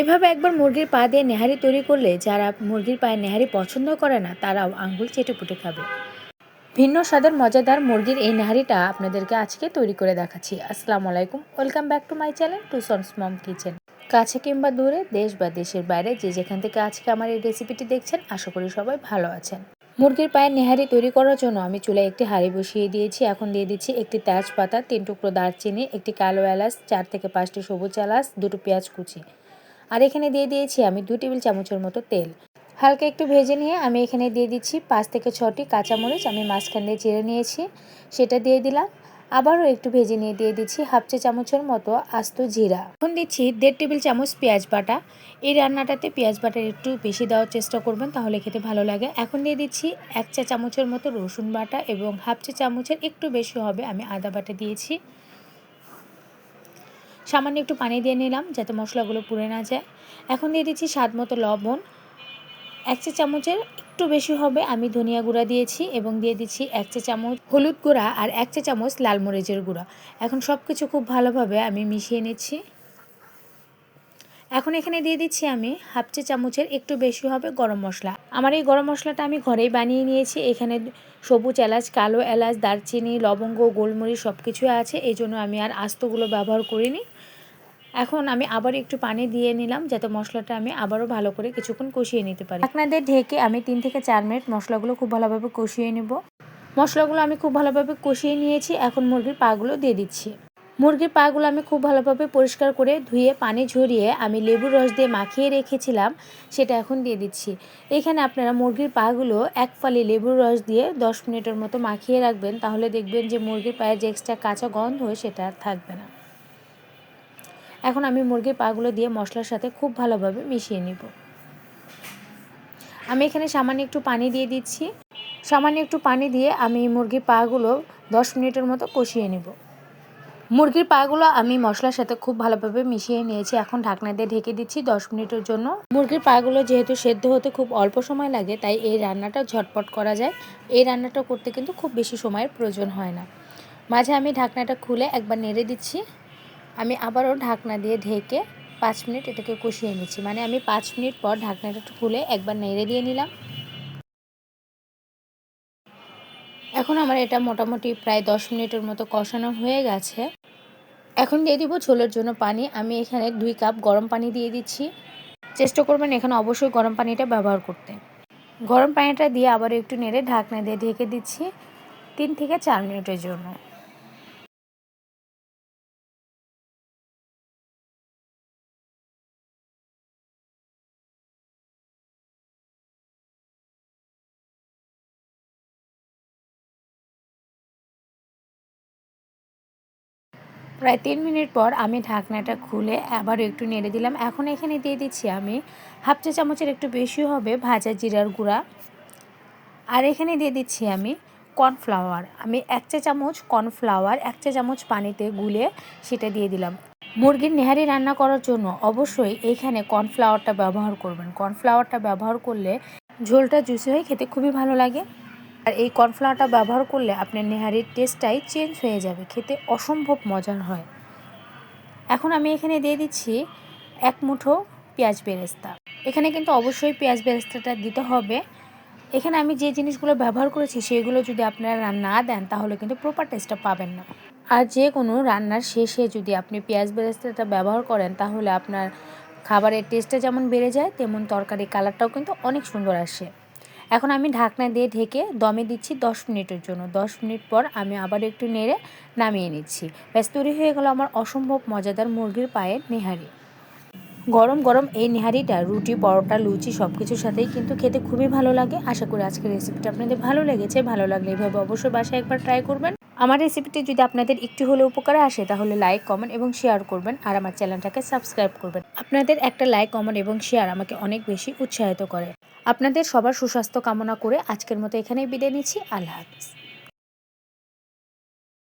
এভাবে একবার মুরগির পা দিয়ে নেহারি তৈরি করলে যারা মুরগির পায়ে নেহারি পছন্দ করে না, তারাও আঙ্গুল চেটে পুটে খাবে। ভিন্ন স্বাদের মজাদার মুরগির এই নেহারিটা আপনাদেরকে আজকে তৈরি করে দেখাচ্ছি। আসসালামু আলাইকুম, welcome back to my channel two sons mom kitchen. কাছে কিংবা দূরে, দেশ বা দেশের বাইরে, যে যেখান থেকে আজকে আমার এই রেসিপিটি দেখছেন, আশা করি সবাই ভালো আছেন। মুরগির পায়ের নেহারি তৈরি করার জন্য আমি চুলায় একটি হাঁড়ি বসিয়ে দিয়েছি। এখন দিয়ে দিচ্ছি একটি তেজপাতা, তিন টুকরো দারচিনি, একটি কালো এলাচ, চার থেকে পাঁচটি সবুজ এলাচ, দুটো পেঁয়াজ কুচি। আর এখানে দিয়ে দিয়েছি আমি দু টেবিল চামচের মতো তেল। হালকা একটু ভেজে নিয়ে আমি এখানে দিয়ে দিচ্ছি পাঁচ থেকে ছটি কাঁচামরিচ। আমি মাঝখান দিয়ে চিড়ে নিয়েছি, সেটা দিয়ে দিলাম। আবারও একটু ভেজে নিয়ে দিয়ে দিচ্ছি হাফ চা চামচের মতো আস্ত জিরা। এখন দিচ্ছি দেড় টেবিল চামচ পেঁয়াজ বাটা। এই রান্নাটাতে পেঁয়াজ বাটা একটু বেশি দেওয়ার চেষ্টা করবেন, তাহলে খেতে ভালো লাগে। এখন দিয়ে দিচ্ছি এক চা চামচের মতো রসুন বাটা এবং হাফ চা চামচের একটু বেশি হবে, আমি আদা বাটা দিয়েছি। সামান্য একটু পানি দিয়ে নিলাম যাতে মশলাগুলো পুড়ে না যায়। এখন দিয়ে দিচ্ছি স্বাদ মতো লবণ। এক চা চামচের একটু বেশি হবে, আমি ধনিয়া গুঁড়া দিয়েছি এবং দিয়ে দিচ্ছি এক চা চামচ হলুদ গুঁড়া আর এক চা চামচ লাল মরিচের গুঁড়া। এখন সব কিছু খুব ভালোভাবে আমি মিশিয়ে নিচ্ছি। এখন এখানে দিয়ে দিচ্ছি আমি হাফ চা চামচের একটু বেশি হবে গরম মশলা। আমার এই গরম মশলাটা আমি ঘরেই বানিয়ে নিয়েছি। এখানে সবুজ এলাচ কালো এলাচ দারচিনি লবঙ্গ গোলমরিচ সব কিছুই আছে। এই জন্য আমি আর আস্তগুলো ব্যবহার করিনি। এখন আমি আবার একটু পানি দিয়ে নিলাম যাতে মশলাটা আমি আবারও ভালো করে কিছুক্ষণ কষিয়ে নিতে পারি। আপনাদের ঢেকে আমি তিন থেকে চার মিনিট মশলাগুলো খুব ভালোভাবে কষিয়ে নেব। মশলাগুলো আমি খুব ভালোভাবে কষিয়ে নিয়েছি। এখন মুরগির পাগুলো দিয়ে দিচ্ছি। মুরগির পাগুলো আমি খুব ভালোভাবে পরিষ্কার করে ধুয়ে, পানি ঝরিয়ে আমি লেবুর রস দিয়ে মাখিয়ে রেখেছিলাম, সেটা এখন দিয়ে দিচ্ছি। এখানে আপনারা মুরগির পাগুলো এক ফালি লেবুর রস দিয়ে দশ মিনিটের মতো মাখিয়ে রাখবেন, তাহলে দেখবেন যে মুরগির পায়ের যে এক্সট্রা কাঁচা গন্ধ, সেটা আর থাকবে না। এখন আমি মুরগির পাগুলো দিয়ে মশলার সাথে খুব ভালোভাবে মিশিয়ে নিব। আমি এখানে সামান্য একটু পানি দিয়ে দিচ্ছি। সামান্য একটু পানি দিয়ে আমি মুরগির পাগুলো দশ মিনিটের মতো কষিয়ে নিব। মুরগির পাগুলো আমি মশলার সাথে খুব ভালোভাবে মিশিয়ে নিয়েছি। এখন ঢাকনা দিয়ে ঢেকে দিচ্ছি দশ মিনিটের জন্য। মুরগির পাগুলো যেহেতু সেদ্ধ হতে খুব অল্প সময় লাগে, তাই এই রান্নাটা ঝটপট করা যায়। এই রান্নাটা করতে কিন্তু খুব বেশি সময়ের প্রয়োজন হয় না। মাঝে আমি ঢাকনাটা খুলে একবার নেড়ে দিচ্ছি। আমি আবারও ঢাকনা দিয়ে ঢেকে পাঁচ মিনিট এটাকে কষিয়ে নিচ্ছি। মানে আমি পাঁচ মিনিট পর ঢাকনাটা খুলে একবার নেড়ে দিয়ে নিলাম। এখন আমার এটা মোটামুটি প্রায় দশ মিনিটের মতো কষানো হয়ে গেছে। এখন দিয়ে দিব ঝোলের জন্য পানি। আমি এখানে দুই কাপ গরম পানি দিয়ে দিচ্ছি। চেষ্টা করবেন এখানে অবশ্যই গরম পানিটা ব্যবহার করতে। গরম পানিটা দিয়ে আবার একটু নেড়ে ঢাকনা দিয়ে ঢেকে দিচ্ছি তিন থেকে চার মিনিটের জন্য। প্রায় তিন মিনিট পর আমি ঢাকনাটা খুলে আবার একটু নেড়ে দিলাম। এখন এখানে দিয়ে দিচ্ছি আমি হাফ চা চামচের একটু বেশি হবে ভাজা জিরার গুঁড়া। আর এখানে দিয়ে দিচ্ছি আমি কর্নফ্লাওয়ার। আমি এক চা চামচ কর্নফ্লাওয়ার, এক চা চামচ পানিতে গুলে সেটা দিয়ে দিলাম। মুরগির নেহারি রান্না করার জন্য অবশ্যই এখানে কর্নফ্লাওয়ারটা ব্যবহার করবেন। কর্নফ্লাওয়ারটা ব্যবহার করলে ঝোলটা জুসি হয়ে খেতে খুবই ভালো লাগে। আর এই কর্নফ্লাওয়ারটা ব্যবহার করলে আপনার নেহারির টেস্টটাই চেঞ্জ হয়ে যাবে, খেতে অসম্ভব মজার হয়। এখন আমি এখানে দিয়ে দিচ্ছি এক মুঠো পেঁয়াজ বেরেস্তা। এখানে কিন্তু অবশ্যই পেঁয়াজ বেরেস্তাটা দিতে হবে। এখানে আমি যে জিনিসগুলো ব্যবহার করেছি সেগুলো যদি আপনারা না দেন, তাহলে কিন্তু প্রপার টেস্টটা পাবেন না। আর যে কোনো রান্নার শেষে যদি আপনি পেঁয়াজ বেরেস্তাটা ব্যবহার করেন, তাহলে আপনার খাবারের টেস্টটা যেমন বেড়ে যায়, তেমন তরকারি কালারটাও কিন্তু অনেক সুন্দর আসে। এখন আমি ঢাকনা দিয়ে ঢেকে দমে দিচ্ছি দশ মিনিটের জন্য। দশ মিনিট পর আমি আবার একটু নেড়ে নামিয়ে নিচ্ছি। ব্যাস, তৈরি হয়ে গেল আমার অসম্ভব মজাদার মুরগির পায়ের নেহারি। গরম গরম এই নেহারিটা, রুটি, পরোটা, লুচি সব কিছুর সাথেই কিন্তু খেতে খুবই ভালো লাগে। আশা করি আজকের রেসিপিটা আপনাদের ভালো লেগেছে। ভালো লাগলে এভাবে অবশ্যই বাসায় একবার ট্রাই করবেন। আমার রেসিপিটি যদি আপনাদের একটু হলেও উপকারে আসে, তাহলে লাইক কমেন্ট এবং শেয়ার করবেন। আর আমার চ্যানেলটাকে সাবস্ক্রাইব করবেন। আপনাদের একটা লাইক কমেন্ট এবং শেয়ার আমাকে অনেক বেশি উৎসাহিত করে। আপনাদের সবার সুস্বাস্থ্য কামনা করে আজকের মতো এখানেই বিদায় নিচ্ছি। আল্লাহ হাফিজ।